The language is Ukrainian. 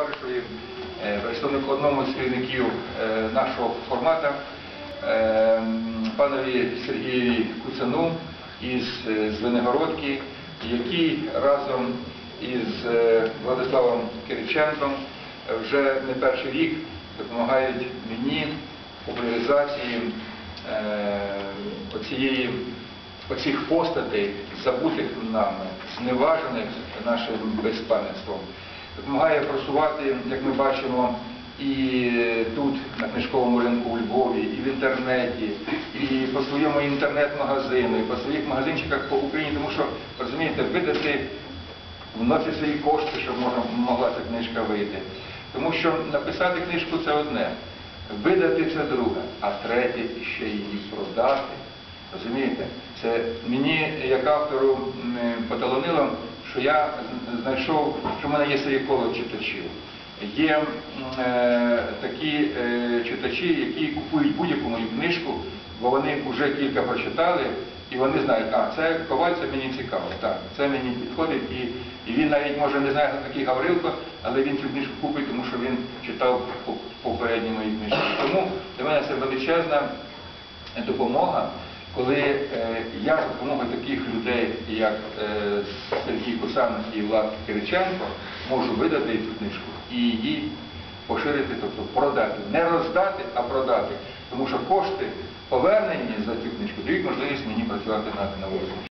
товаришові, е, представнику одному з керівників е, нашого формата, е, панові Сергієві Куцану із Звенигородки, який разом із Владиславом Кириченком вже не перший рік допомагають мені в популяризації оцієї оцих постатей, забутих нами, зневажених нашим безпам'ятством, допомагає просувати, як ми бачимо, і тут, на книжковому ринку у Львові, і в інтернеті, і по своєму інтернет-магазину, і по своїх магазинчиках по Україні, тому що, розумієте, видати вносять свої кошти, щоб можна, могла ця книжка вийти. Тому що написати книжку це одне, видати це друге, а третє ще її продати. Розумієте? Це мені, як автору, м, поталонило, що я знайшов, що в мене є своє коло читачів. Є е, такі е, читачі, які купують будь-яку мою книжку, бо вони вже кілька прочитали, і вони знають, а це коваль, це мені цікаво, так, це мені підходить, і, і він навіть може не знає, хто такий Гаврилко, але він цю книжку купить, тому що він читав попередні мої книжки. Тому для мене це величезна допомога, коли е, я за допомогою таких людей, як е, Сергій Кусан і Влад Кириченко, можу видати цю книжку і її поширити, тобто продати. Не роздати, а продати. Тому що кошти, повернені за цю книжку, дають можливість мені працювати на, на вулиці.